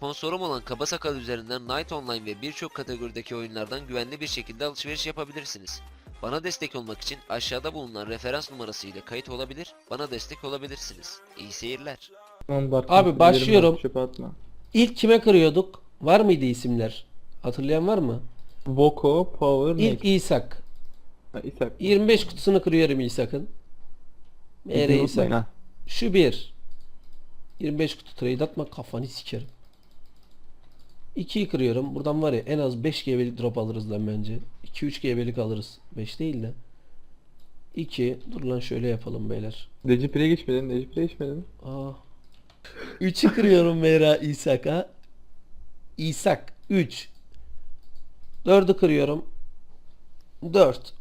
Sponsorum olan Kaba Sakal üzerinden Night Online ve birçok kategorideki oyunlardan güvenli bir şekilde alışveriş yapabilirsiniz. Bana destek olmak için aşağıda bulunan referans numarası ile kayıt olabilir, bana destek olabilirsiniz. İyi seyirler. Abi başlıyorum. atma. İlk kime kırıyorduk? Var mıydı isimler? Hatırlayan var mı? Voco, Power, İlk. İshak. Ha, İshak. 25 kutusunu kırıyorum. Mere unutmayın İshak. ha. Şu bir. 25 kutu trade atma kafanı sikerim. 2'yi kırıyorum. Buradan var ya en az 5 GB'lik drop alırız lan bence. 2-3 GB'lik alırız. 5 değil de. 2. Dur lan şöyle yapalım beyler. Decipre geçmedin, Decipre geçmedin. Aa. 3'ü kırıyorum Meyra İshak'a. İshak 3. 4'ü kırıyorum. 4.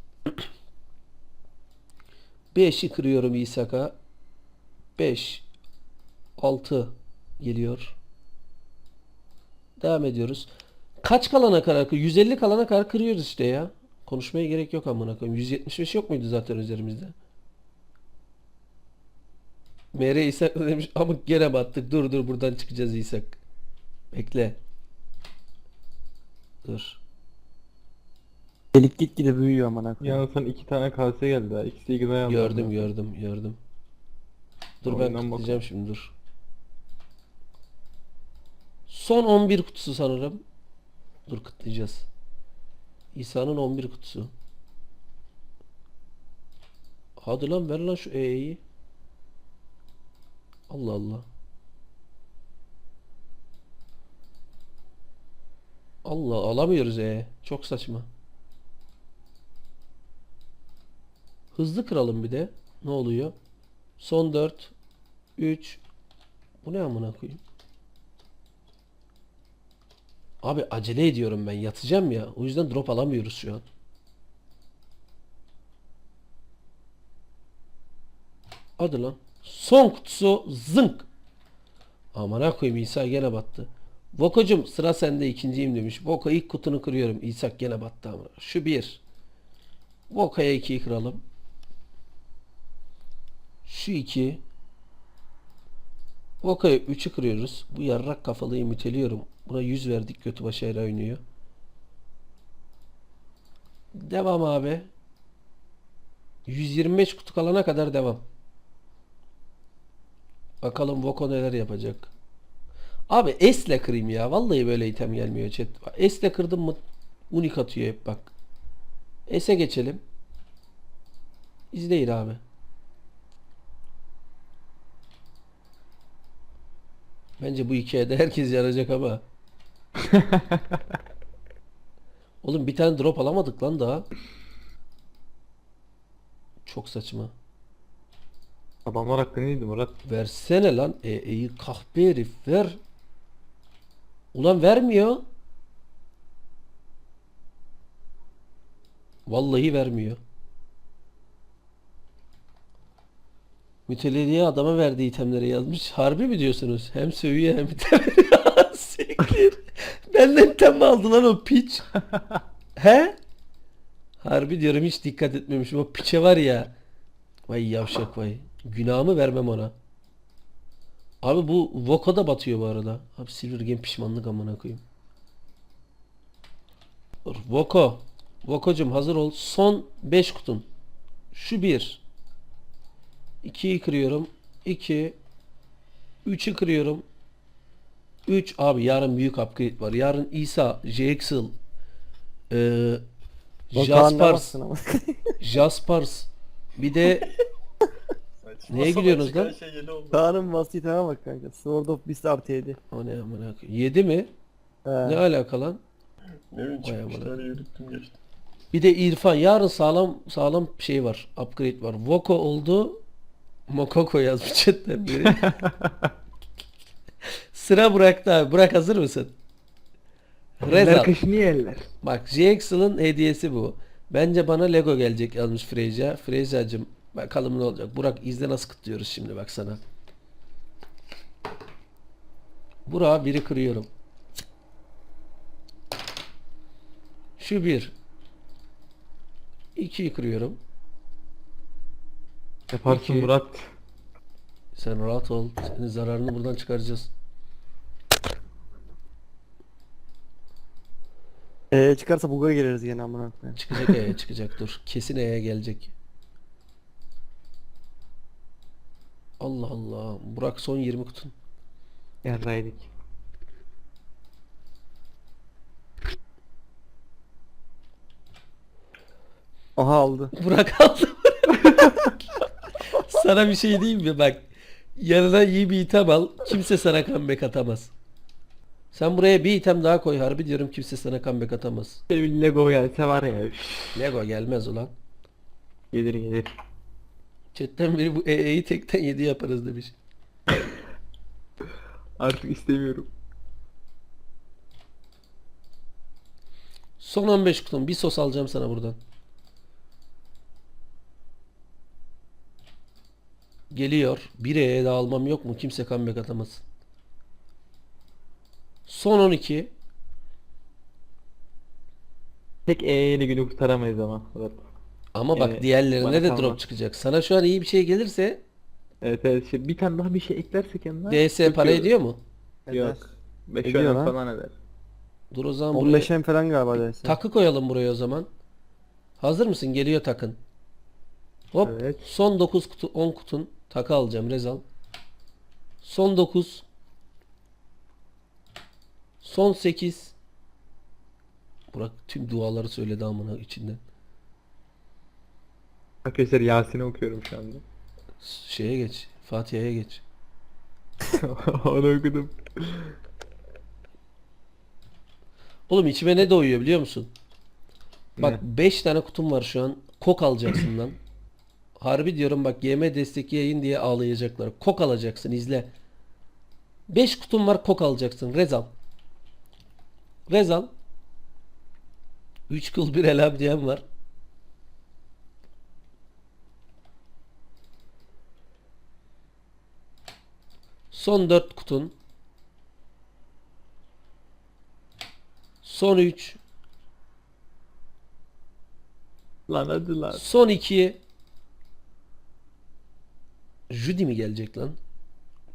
5'i kırıyorum İshak'a. 5. 6 geliyor. Devam ediyoruz. Kaç kalana kadar? 150 kalana kadar kırıyoruz işte ya. Konuşmaya gerek yok amına koyayım. 175 yok muydu zaten üzerimizde? Mere İshak da demiş ama gene battık. Dur dur buradan çıkacağız İshak. Bekle. Dur. Delik gitgide büyüyor amına koyayım. Yalnız sana iki tane kase geldi ha. İkisi de. Gördüm gördüm gördüm. Dur ben Oyundan kutlayacağım şimdi dur. Son 11 kutusu sanırım. Dur kutlayacağız. İsa'nın 11 kutusu. Hadi lan ver lan şu E'yi. Allah Allah. Allah alamıyoruz E. Çok saçma. Hızlı kıralım bir de. Ne oluyor? Son 4 3 Bu ne amına koyayım? Abi acele ediyorum ben. Yatacağım ya. O yüzden drop alamıyoruz şu an. Hadi lan. Son kutusu zınk. Amına koyayım İsa gene battı. Voko'cum sıra sende ikinciyim demiş. Voko ilk kutunu kırıyorum. İsa gene battı amına. Şu bir. Voko'ya ikiyi kıralım. Şu iki. Voko'ya 3'ü kırıyoruz. Bu yarrak kafalıyı müteliyorum. Buna 100 verdik. Götü başı yere oynuyor. Devam abi. 125 kutu kalana kadar devam. Bakalım Voko neler yapacak. Abi S'le kırayım ya. Vallahi böyle item gelmiyor chat. S'le kırdım mı unik atıyor hep bak. S'e geçelim. İzleyin abi. Bence bu hikayede herkes yarayacak ama. Oğlum bir tane drop alamadık lan daha. Çok saçma. Adamlar hakkı neydi Murat? Versene lan. E, iyi kahpe herif ver. Ulan vermiyor. Vallahi vermiyor. Mütelediye adama verdiği itemleri yazmış. Harbi mi diyorsunuz? Hem sövüyor hem item. Siktir. Benden item mi aldı lan o piç? He? Harbi diyorum hiç dikkat etmemişim. O piçe var ya. Vay yavşak vay. Günahımı vermem ona. Abi bu Voka da batıyor bu arada. Abi Silver Game pişmanlık amına koyayım. Voko. Voko'cum hazır ol. Son 5 kutun. Şu 1. 2'yi kırıyorum. 2. 3'ü kırıyorum. 3 abi yarın büyük upgrade var. Yarın İsa, Jaxel, eee Bak Jaspers. Jaspers. Bir de Neye gülüyorsunuz lan? Şey yeni oldu. Kaan'ın vasiyetine bak kanka. Sword of Beast artı 7. o ne amına koyayım. 7 mi? He. Ne alaka lan? Ne bileyim çıkmışlar yürüttüm geçtim. Bir de İrfan yarın sağlam sağlam şey var. Upgrade var. Voko oldu. Mokoko yazmış chatten biri. Sıra Burak'ta abi. Burak hazır mısın? Rezal. kaşını yerler. Bak JXL'ın hediyesi bu. Bence bana Lego gelecek yazmış Freyja. Freyja'cım bakalım ne olacak. Burak izle nasıl kıtlıyoruz şimdi bak sana. Burak'a biri kırıyorum. Şu bir. İkiyi kırıyorum. Yaparsın İki. Murat. Sen rahat ol. Senin zararını buradan çıkaracağız. Ee, çıkarsa buga gireriz yine amına koyayım. Çıkacak E'ye çıkacak dur. Kesin E'ye gelecek. Allah Allah. Burak son 20 kutun. Yarraydık. Aha aldı. Burak aldı. sana bir şey diyeyim mi bak. Yanına iyi bir item al. Kimse sana comeback atamaz. Sen buraya bir item daha koy harbi diyorum kimse sana comeback atamaz. Benim Lego gelse var ya. üf, Lego gelmez ulan. Gelir gelir. Chatten biri bu EE'yi tekten 7 yaparız demiş. Artık istemiyorum. Son 15 kutum bir sos alacağım sana buradan. Geliyor. Bir E'ye de almam yok mu? Kimse comeback atamaz. Son 12. Tek E ile günü kurtaramayız ama. Murat. Ama bak Evet, diğerlerine bana de kalmaz. drop çıkacak. Sana şu an iyi bir şey gelirse Evet evet işte bir tane daha bir şey eklersek yanına. DS para ediyor mu? Yok. 5 Ediyor lan. falan eder. Dur o zaman buraya 15'en falan galiba dersin. takı koyalım buraya o zaman. Hazır mısın? Geliyor takın. Hop. Evet. Son 9 kutu 10 kutun takı alacağım Rezal. Son 9. Son 8. Burak tüm duaları söyledi amına içinden. Arkadaşlar Yasin'i okuyorum şu anda. Şeye geç. Fatiha'ya geç. Onu okudum. Oğlum içime ne doyuyor biliyor musun? Bak Ne? 5 tane kutum var şu an. Kok alacaksın lan. Harbi diyorum bak YM destek yayın diye ağlayacaklar. Kok alacaksın izle. 5 kutum var kok alacaksın. Rezal. Rezal. 3 kıl bir elham diyen var. Son 4 kutun. Son 3. Lan hadi lan. Son 2. Judy mi gelecek lan?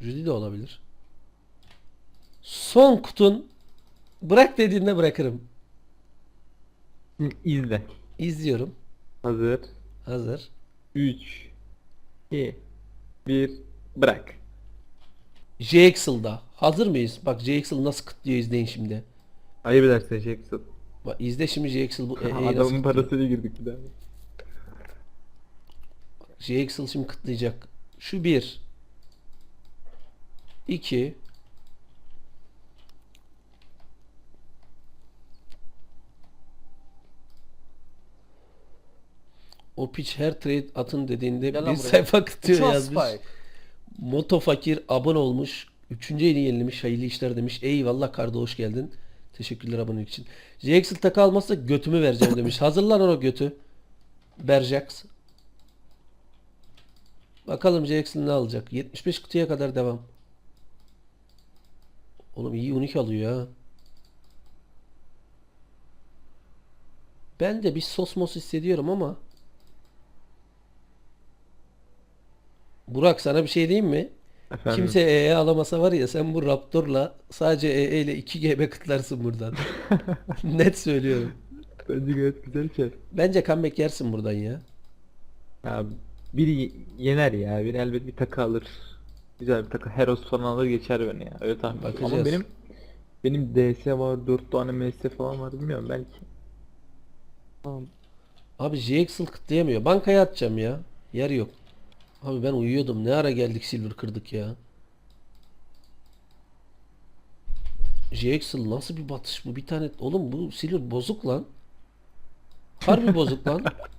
Judy de olabilir. Son kutun. Bırak dediğinde bırakırım. İzle. İzliyorum. Hazır. Hazır. 3 2 1 Bırak. JXL'da. Hazır mıyız? Bak JXL nasıl kıtlıyor izleyin şimdi. Ayıp edersin Jackson. Bak izle şimdi JXL bu EE'yi nasıl Adamın parasıyla girdik bir daha. JXL şimdi kıtlayacak. Şu bir. İki. O piç her trade atın dediğinde Gel bir sayfa kıtıyor yazmış. Spike. Moto Fakir abone olmuş. Üçüncü yeni yenilemiş. Hayırlı işler demiş. Eyvallah kardo hoş geldin. Teşekkürler abonelik için. JXL takı almazsa götümü vereceğim demiş. Hazırlan o götü. Berjax. Bakalım JXL ne alacak. 75 kutuya kadar devam. Oğlum iyi unik alıyor ha. Ben de bir sosmos hissediyorum ama Burak sana bir şey diyeyim mi? Efendim. Kimse EE alamasa var ya sen bu Raptor'la sadece EE ile 2 GB kıtlarsın buradan. Net söylüyorum. Bence gayet güzel şey. Bence comeback yersin buradan ya. Ya biri ye- yener ya. Biri elbet bir takı alır. Güzel bir takı. Heros falan alır geçer beni ya. Öyle tahmin ediyorum. Ama benim benim DS var, 4 tane MS falan var bilmiyorum belki. Tamam. Abi JXL kıtlayamıyor. Bankaya atacağım ya. Yer yok. Abi ben uyuyordum. Ne ara geldik silver kırdık ya. JXL nasıl bir batış bu? Bir tane oğlum bu silver bozuk lan. Harbi bozuk lan.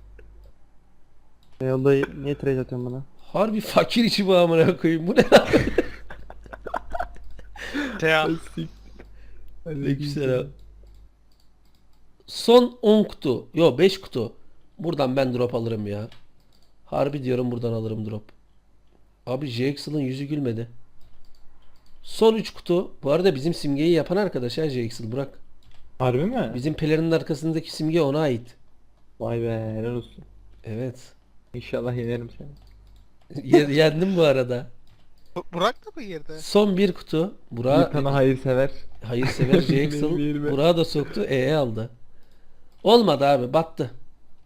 E, yolda niye trade atıyorsun bana? Harbi fakir içi bu amına koyayım. Bu ne lan? Aleykümselam. Son 10 kutu. Yo 5 kutu. Buradan ben drop alırım ya. Harbi diyorum buradan alırım drop. Abi JXL'ın yüzü gülmedi. Son 3 kutu. Bu arada bizim simgeyi yapan arkadaş ha JXL Burak. Harbi mi? Bizim pelerinin arkasındaki simge ona ait. Vay be helal olsun. Evet. İnşallah yenerim seni. Ye- Yendim bu arada. Bu- Burak da mı girdi? Son bir kutu. Bir Burak tane hayırsever. hayırsever Benim JXL yerime. Burak'ı da soktu. EE aldı. Olmadı abi battı.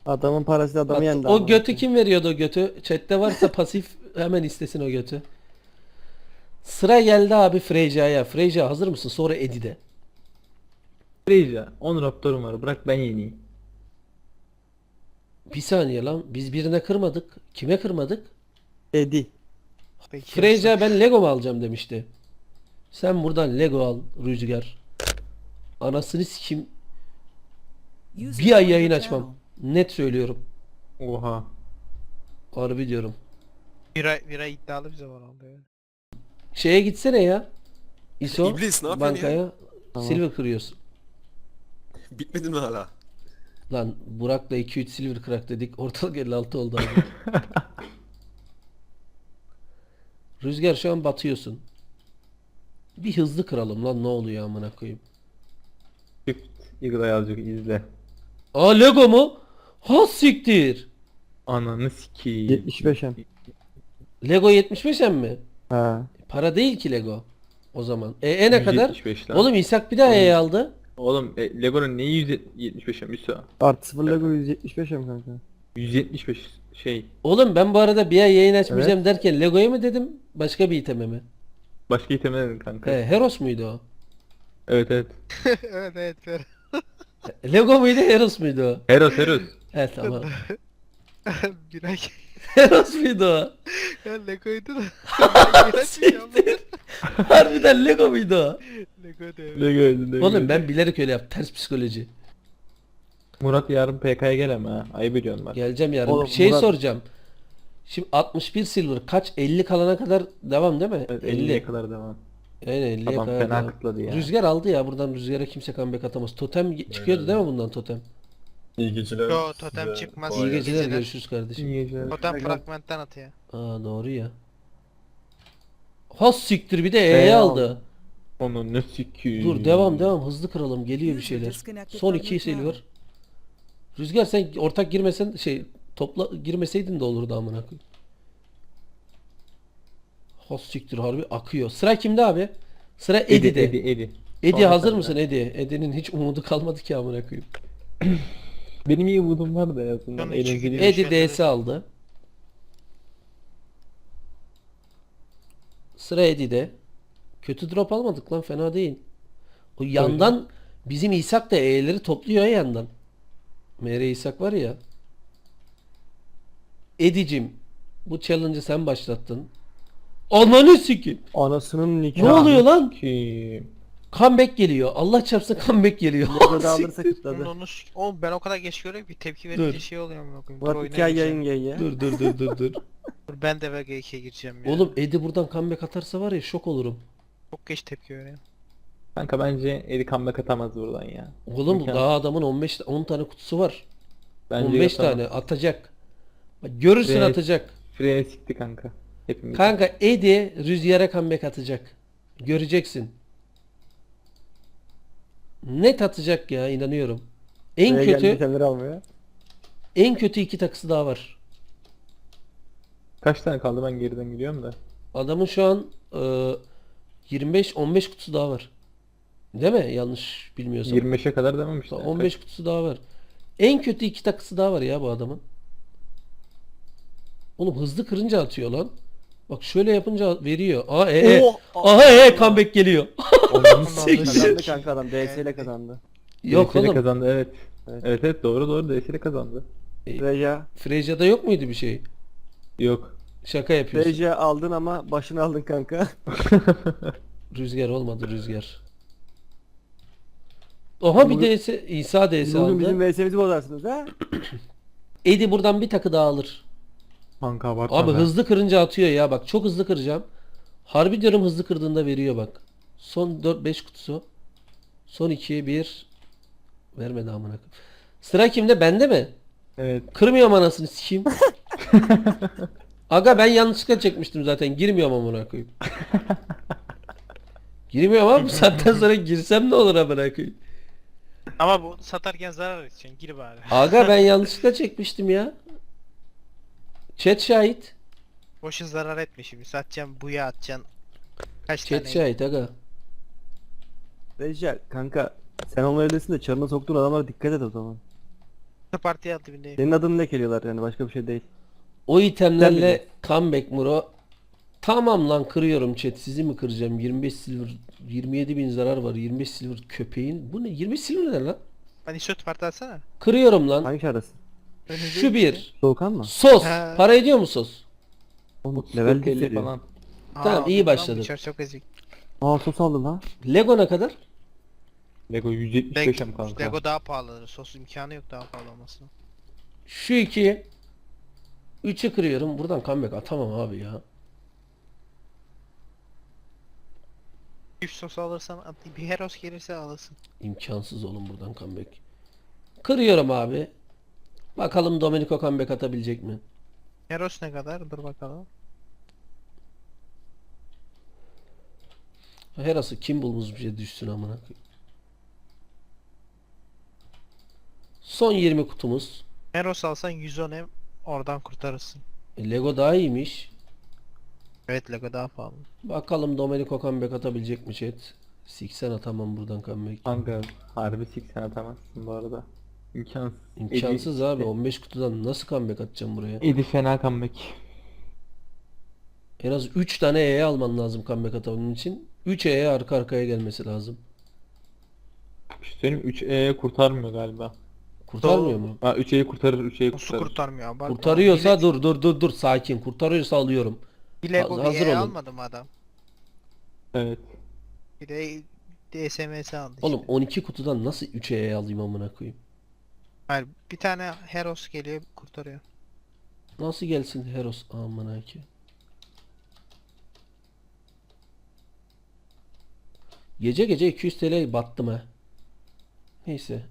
Adamın parası adamı Battı. yendi. O ama. götü kim veriyordu o götü? Chat'te varsa pasif hemen istesin o götü. Sıra geldi abi Freyja'ya. Freyja hazır mısın? Sonra Edi'de. Freyja 10 raptorum var bırak ben yeneyim. Bir saniye lan. Biz birine kırmadık. Kime kırmadık? Edi. Peki, Freyja ben Lego mu alacağım demişti. Sen buradan Lego al Rüzgar. Anasını sikim. Bir ay yayın açmam. Net söylüyorum. Oha. Harbi diyorum. Bira, bira iddialı bize var oldu ya. Şeye gitsene ya. ISO İblis ne yapıyorsun ya? bankaya silver kırıyorsun. Bitmedi mi hala? Lan Burak'la 2-3 silver kırak dedik. Ortalık 56 oldu abi. Rüzgar şu an batıyorsun. Bir hızlı kıralım lan ne oluyor amına koyayım. Shift Eagle'a azıcık izle. Aa Lego mu? Ha siktir. Ananı sikeyim. 75'em. Lego 75 mi? Ha. Para değil ki Lego. O zaman. E, e ne kadar? 175 lan. Oğlum İshak bir daha E aldı. Oğlum e, Lego'nun neyi 175'e Müsa? Artı 0 Lego 175'em kanka. 175 şey. Oğlum ben bu arada bir ay yayın açmayacağım derken Lego'ya mı dedim? Başka bir iteme mi? Başka itemler dedin kanka. He, Heros muydu o? Evet evet. evet evet. Fer. Lego muydu Heros muydu o? Heros Heros. He tamam. bira Heros muydu o? ya Lego'ydu da. Ben. Harbiden Lego muydu o? Lego de. Lego öldü, Lego Oğlum ben bilerek öyle yap. Ters psikoloji. Murat yarın PK'ya gel ama ha. Ayıp ediyorsun bak. Geleceğim yarın. Oğlum, bir şey Murat- soracağım. Şimdi 61 silver kaç? 50 kalana kadar devam değil mi? Evet, 50. 50'ye kadar devam. Aynen 50'ye Adam kadar fena devam. kıtladı ya. Rüzgar aldı ya buradan rüzgara kimse comeback atamaz. Totem ge- çıkıyordu değil mi bundan totem? İyi geceler. Yo, totem size. çıkmaz. Kolay İyi gelsin. geceler geceler. görüşürüz kardeşim. İyi geceler. Totem fragmentten atıyor. Aa doğru ya. Ha siktir bir de E'ye E'ye aldı. Onu ne sikiyim. Dur devam devam hızlı kıralım geliyor bir şeyler. Son iki silver. Rüzgar sen ortak girmesen şey topla girmeseydin de olurdu amına koyayım. Ha siktir harbi akıyor. Sıra kimde abi? Sıra Edi Edi'de. Edi Edi, Edi. Sonra hazır mısın Edi? Edi'nin hiç umudu kalmadı ki amına koyayım. Benim iyi umudum var da en azından. Edi şeyleri- DS aldı. Sıra Edi'de. Kötü drop almadık lan fena değil. O yandan bizim İshak da E'leri topluyor ya yandan. MR İshak var ya. Edicim bu challenge'ı sen başlattın. Ananı sikim. Anasının nikahı. Ne oluyor lan? Kim? Comeback geliyor. Allah çarpsın comeback geliyor. Lego da alırsa kıtladı. Onu, onu, oğlum ben o kadar geç görüyorum bir tepki Dur. verince şey oluyor amına koyayım. Dur Murat oyuna 2 ay gireceğim. yayın gay ya. dur dur dur dur dur. Dur ben de VG2'ye gireceğim ya. Oğlum Edi buradan comeback atarsa var ya şok olurum. Çok geç tepki veriyor. Kanka bence Edi comeback atamaz buradan ya. Oğlum Mükemmel. daha adamın 15 10 tane kutusu var. Bence 15 atamaz. tane atacak. Bak görürsün Evet. atacak. Freye sikti kanka. Hepimiz. Kanka Edi rüzgara comeback atacak. Göreceksin. Net atacak ya inanıyorum. En Buraya geldi kötü almıyor. en kötü iki takısı daha var. Kaç tane kaldı ben geriden gidiyorum da. Adamın şu an e, 25 15 kutusu daha var. Değil mi? Yanlış bilmiyorsam. 25'e kadar dememişler. 15 kutusu daha var. En kötü iki takısı daha var ya bu adamın. Oğlum hızlı kırınca atıyor lan. Bak şöyle yapınca veriyor. Aa e e. Oh! Aha e comeback geliyor. Onun Kazandı kanka adam. DS ile kazandı. Yok oğlum. kazandı evet. Evet. Evet evet doğru doğru DS'yle kazandı. Reja. Freja'da yok muydu bir şey? Yok. Şaka yapıyorsun. Reja aldın ama başını aldın kanka. Rüzgar olmadı rüzgar. Oha bir Bugün- DS İsa DS Bugün aldı. bizim VS'mizi bozarsınız ha. Edi buradan bir takı daha alır. Kanka abartma Abi be. hızlı kırınca atıyor ya bak çok hızlı kıracağım. Harbi diyorum hızlı kırdığında veriyor bak. Son 4-5 kutusu. Son 2 1 vermedi amına koyayım. Sıra kimde? Bende mi? Evet. Kırmıyorum anasını sikeyim. Aga ben yanlışlıkla çekmiştim zaten. Girmiyorum amına koyayım. Girmiyorum ama bu saatten sonra girsem ne olur amına koyayım. Ama bu satarken zarar edeceksin. Gir bari. Aga ben yanlışlıkla çekmiştim ya. Chat şahit. Boşun zarar etme şimdi. Satacaksın buya atacaksın. Kaç Chat tane? şahit aga. Reja kanka sen onun evdesin de çarına soktuğun adamlara dikkat et o zaman. Parti aldı bir de. Senin adını lekeliyorlar yani başka bir şey değil. O itemlerle comeback Muro. Tamam lan kırıyorum chat. Sizi mi kıracağım? 25 silver 27 bin zarar var. 25 silver köpeğin. Bu ne? 25 silver ne lan? Hani shot parti alsana. Kırıyorum lan. Hangi? Önünde Şu bir. Soğukan mı? Sos. Ha. Para ediyor mu sos? Oğlum level 40 50 falan. Tamam, iyi. Bu çar çok ezik. Aa sos aldı lan. Lego ne kadar? Lego 175 hem kanka. Lego daha pahalı. Sos imkanı yok daha pahalı olmasına. Şu iki. Üçü kırıyorum. Buradan comeback atamam abi ya. Çift sos alırsan at- bir Heros gelirse alırsın. İmkansız oğlum buradan comeback. Kırıyorum abi. Bakalım Domenico comeback atabilecek mi? Heros ne kadar? Dur bakalım. Herası kim bulmuş bir şey düşsün amına koyayım. Son 20 kutumuz. Heros alsan 110 hem oradan kurtarırsın. E, Lego daha iyiymiş. Evet Lego daha pahalı. Bakalım Domenico comeback atabilecek mi chat? 80 atamam buradan comeback. Kanka harbi 80 atamazsın bu arada. İmkansız. İmkansız abi 15 kutudan nasıl comeback atacağım buraya? Edi fena comeback. En az 3 tane E'ye alman lazım comeback atabilmen için. 3 E'ye arka arkaya gelmesi lazım. Bir şey söyleyeyim mi? 3E kurtarmıyor galiba. Kurtarmıyor mu? Ha 3E'yi kurtarır 3E'yi Nasıl kurtarır. kurtarmıyor abi? Kurtarıyorsa Bir- dur dur dur dur sakin. Kurtarıyorsa alıyorum. Bir Lego Hazır E olun. almadı mı adam? Evet. De DSMS aldı işte. Oğlum 12 kutudan nasıl 3 E'ye alayım amına koyayım? Hayır bir tane Heros geliyor kurtarıyor. Nasıl gelsin Heros amına ki? Gece gece 200 TL battım ha. Neyse.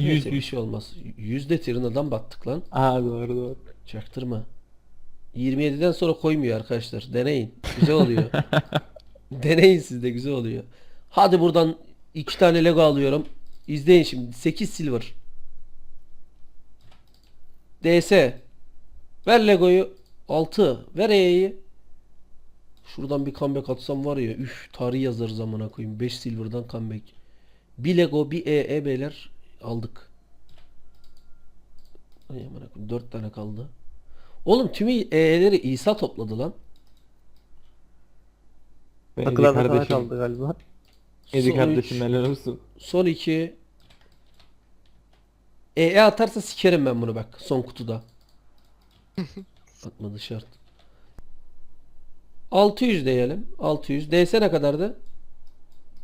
Yüz- bir şey olmaz. Yüzde Tirina'dan battık lan. Aa doğru doğru. Çaktırma. 27'den sonra koymuyor arkadaşlar. Deneyin. Güzel oluyor. Deneyin siz de güzel oluyor. Hadi buradan iki tane Lego alıyorum. İzleyin şimdi. 8 silver. DS. Ver Lego'yu. 6. Ver E'yi. Şuradan bir comeback atsam var ya. Üf tarih yazarız zamana koyayım. 5 silver'dan comeback. Bir Lego bir EE beyler aldık. Ay amına koyayım 4 tane kaldı. Oğlum tüm EE'leri İsa topladı lan. Da sana kardeşim. kaldı galiba. Edi Son kardeşim üç. helal olsun. Son 2 EE atarsa sikerim ben bunu bak son kutuda. Atmadı şart. 600 diyelim. 600. DS ne kadardı?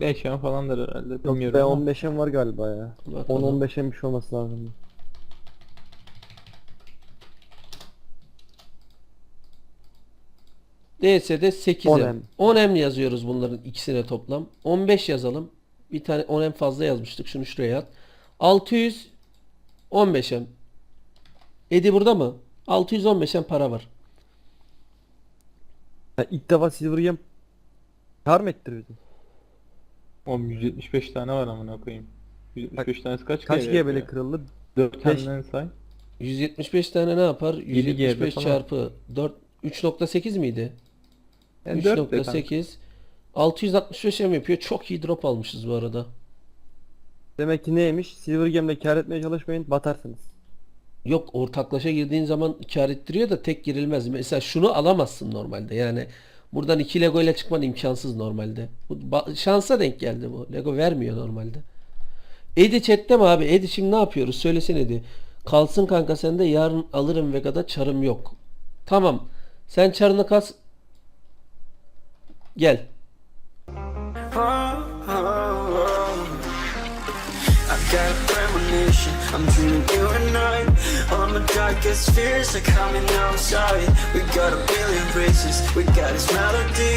5 yan falandır herhalde Yok bilmiyorum ama. 15'em var galiba ya. Bakalım. 10-15'em bir şey olması lazım. DS'de 8'e. 10M. 10M yazıyoruz bunların ikisine toplam. 15 yazalım. Bir tane 10M fazla yazmıştık. Şunu şuraya at. 600 15M. Edi burada mı? 615M para var. Ya ilk defa Silver Game kar mı ettiriyordun? Oğlum 175 tane var amına koyayım. 175 tanesi kaç Kaç GB yapıyor? kırıldı? 4 Beş. taneden say. 175 tane ne yapar? 7 GB 175 falan. çarpı 4 3.8 miydi? Yani 4 de kanka. 3.8 665 M yapıyor. Çok iyi drop almışız bu arada. Demek ki neymiş? Silver Game'le kar etmeye çalışmayın batarsınız. Yok ortaklaşa girdiğin zaman kar ettiriyor da tek girilmez. Mesela şunu alamazsın normalde. Yani buradan iki Lego ile çıkman imkansız normalde. Bu şansa denk geldi bu. Lego vermiyor normalde. Edi chatte mi abi? Edi şimdi ne yapıyoruz? Söylesin Edi. Kalsın kanka sende yarın alırım Vega'da çarım yok. Tamam. Sen çarını kas. Gel. Got a premonition, I'm dreaming you and I My darkest fears are coming outside. We got a billion races, we got this melody